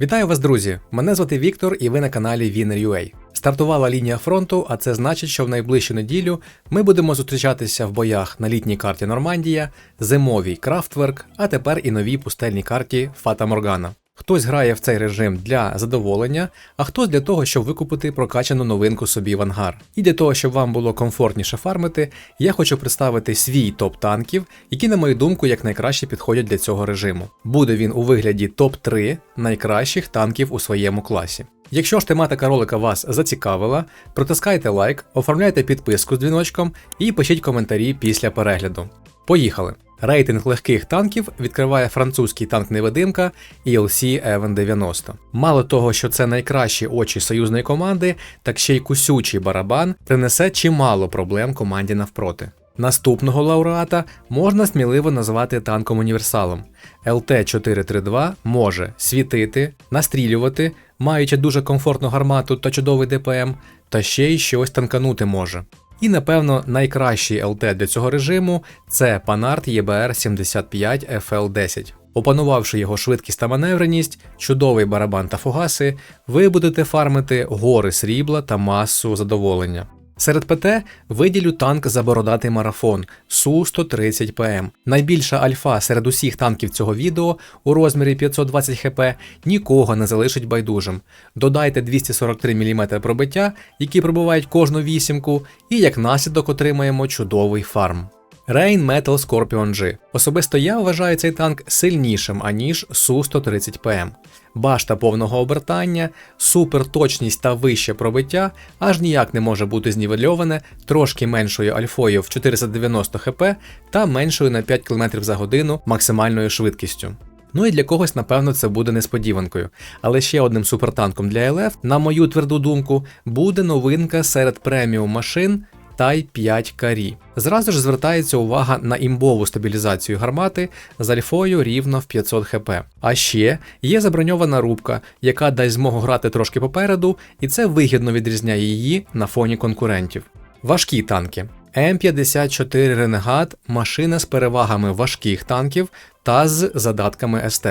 Вітаю вас, друзі! Мене звати Віктор, і ви на каналі Winner.ua. Стартувала лінія фронту, а це значить, що в найближчу неділю ми будемо зустрічатися в боях на літній карті Нормандія, зимовій Крафтверк, а тепер і новій пустельній карті Фата Моргана. Хтось грає в цей режим для задоволення, а хтось для того, щоб викупити прокачану новинку собі в ангар. І для того, щоб вам було комфортніше фармити, я хочу представити свій топ танків, які, на мою думку, якнайкраще підходять для цього режиму. Буде він у вигляді топ-3 найкращих танків у своєму класі. Якщо ж тематика ролика вас зацікавила, протискайте лайк, оформляйте підписку з дзвіночком і пишіть коментарі після перегляду. Поїхали! Рейтинг легких танків відкриває французький танк невидимка ELC Even 90. Мало того, що це найкращі очі союзної команди, так ще й кусючий барабан принесе чимало проблем команді навпроти. Наступного лауреата можна сміливо назвати танком універсалом. ЛТ-432 може світити, настрілювати, маючи дуже комфортну гармату та чудовий ДПМ, та ще й щось танканути може. І напевно найкращий ЛТ для цього режиму це Panart EBR 75 FL10. Опанувавши його швидкість та маневреність, чудовий барабан та фугаси, ви будете фармити гори срібла та масу задоволення. Серед ПТ виділю танк за бородатий марафон Су-130 ПМ. Найбільша альфа серед усіх танків цього відео у розмірі 520 хп нікого не залишить байдужим. Додайте 243 мм пробиття, які пробивають кожну вісімку, і як наслідок отримаємо чудовий фарм. Rain Metal Scorpion G. Особисто я вважаю цей танк сильнішим, аніж Су-130 ПМ. Башта повного обертання, суперточність та вище пробиття аж ніяк не може бути знівельоване трошки меншою альфою в 490 хп та меншою на 5 км за годину максимальною швидкістю. Ну і для когось, напевно, це буде несподіванкою. Але ще одним супертанком для ЛФ, на мою тверду думку, буде новинка серед преміум машин Тай 5 карі. Зразу ж звертається увага на імбову стабілізацію гармати з альфою рівно в 500 хп. А ще є заброньована рубка, яка дасть змогу грати трошки попереду, і це вигідно відрізняє її на фоні конкурентів. Важкі танки. М54 Ренегат машина з перевагами важких танків та з задатками СТ.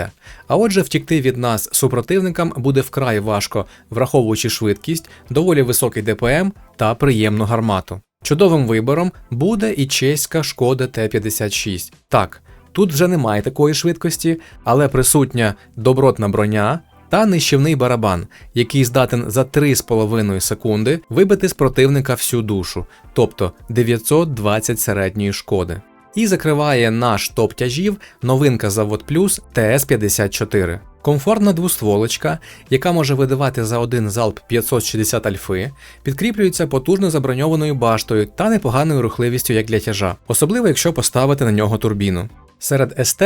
А отже, втікти від нас супротивникам буде вкрай важко, враховуючи швидкість, доволі високий ДПМ та приємну гармату. Чудовим вибором буде і чеська шкода Т-56. Так, тут вже немає такої швидкості, але присутня добротна броня та нищівний барабан, який здатен за 3,5 секунди вибити з противника всю душу, тобто 920 середньої шкоди. І закриває наш топ тяжів новинка Завод Плюс ТС-54. Комфортна двостволочка, яка може видавати за один залп 560 альфи, підкріплюється потужно заброньованою баштою та непоганою рухливістю як для тяжа, особливо якщо поставити на нього турбіну. Серед СТ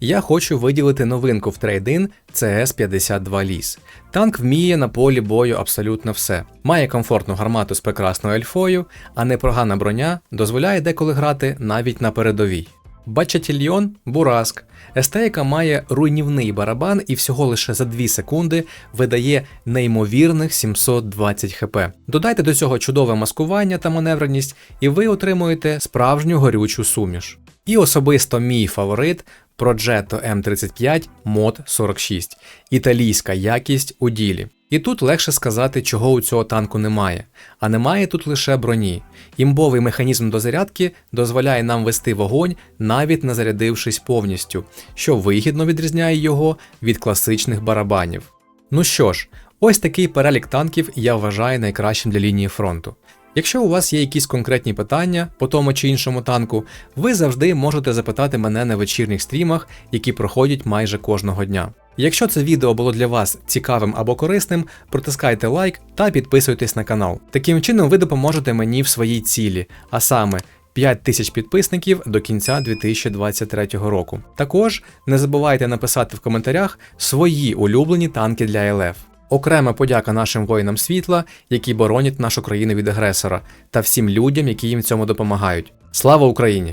я хочу виділити новинку в трейдин CS52 ліс. Танк вміє на полі бою абсолютно все. Має комфортну гармату з прекрасною альфою, а непогана броня дозволяє деколи грати навіть на передовій. Бачатільйон Бураск. СТ, яка має руйнівний барабан і всього лише за 2 секунди видає неймовірних 720 хп. Додайте до цього чудове маскування та маневреність, і ви отримуєте справжню горючу суміш. І особисто мій фаворит Progetto M35 Mod 46. Італійська якість у ділі. І тут легше сказати, чого у цього танку немає. А немає тут лише броні. Імбовий механізм дозарядки дозволяє нам вести вогонь, навіть не зарядившись повністю, що вигідно відрізняє його від класичних барабанів. Ну що ж, ось такий перелік танків я вважаю найкращим для лінії фронту. Якщо у вас є якісь конкретні питання по тому чи іншому танку, ви завжди можете запитати мене на вечірніх стрімах, які проходять майже кожного дня. Якщо це відео було для вас цікавим або корисним, протискайте лайк та підписуйтесь на канал. Таким чином ви допоможете мені в своїй цілі, а саме 5 тисяч підписників до кінця 2023 року. Також не забувайте написати в коментарях свої улюблені танки для ЛФ. Окрема подяка нашим воїнам світла, які боронять нашу країну від агресора, та всім людям, які їм в цьому допомагають. Слава Україні!